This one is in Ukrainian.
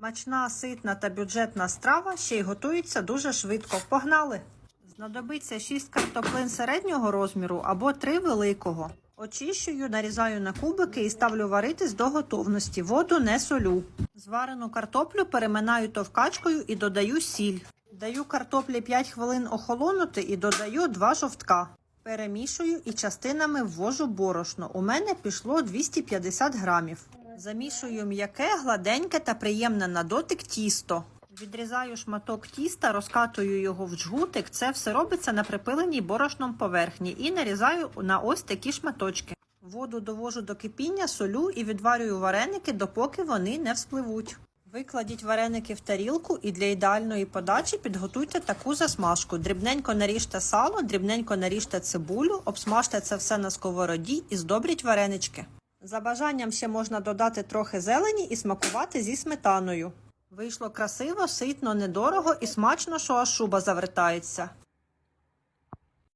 Смачна, ситна та бюджетна страва ще й готується дуже швидко. Погнали! Знадобиться 6 картоплин середнього розміру або 3 великого. Очищую, нарізаю на кубики і ставлю варитись до готовності. Воду не солю. Зварену картоплю переминаю товкачкою і додаю сіль. Даю картоплі 5 хвилин охолонути і додаю 2 жовтка. Перемішую і частинами ввожу борошно. У мене пішло 250 грамів. Замішую м'яке, гладеньке та приємне на дотик тісто. Відрізаю шматок тіста, розкатую його в джгутик. Це все робиться на припиленій борошном поверхні і нарізаю на ось такі шматочки. Воду довожу до кипіння, солю і відварюю вареники, допоки вони не вспливуть. Викладіть вареники в тарілку і для ідеальної подачі підготуйте таку засмажку. Дрібненько наріжте сало, дрібненько наріжте цибулю, обсмажте це все на сковороді і здобріть варенички. За бажанням ще можна додати трохи зелені і смакувати зі сметаною. Вийшло красиво, ситно, недорого і смачно, що аж шуба завертається.